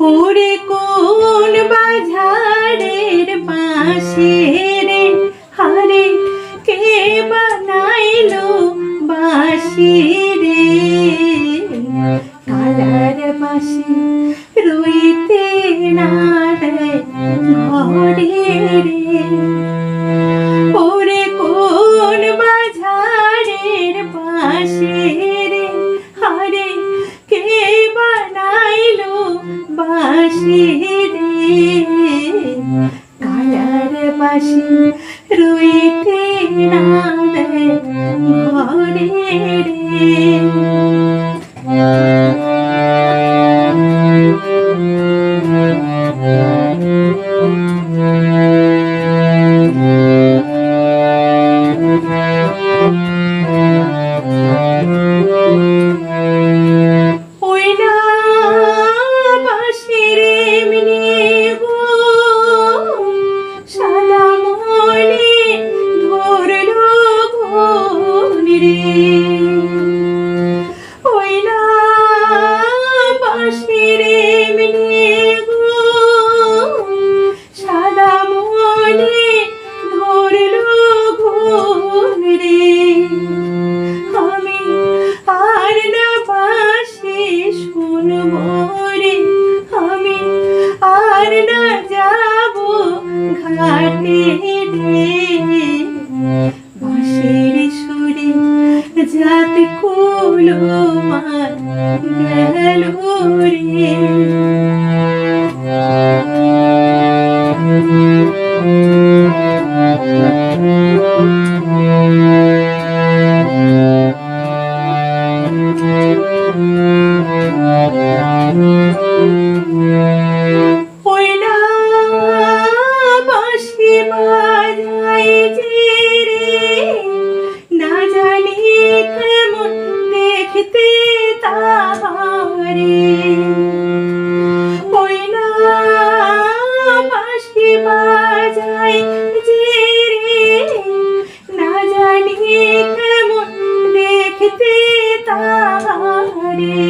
ওরে কোন বাজারের পাশে রে? হারে কে বানাইলো বাসি রে? কালার বাসি রইতে না রে ঘরে রে। কালার পাশে রুইতে না ঘরে রে। আর না যাব ঘাটে বাঁশের সুরে যাত কুলো মার গেল রে। ওই দেখতে তাহারে ওই না বাঁশি বাজাই যে রে না জানি কেমন দেখতে তাহারে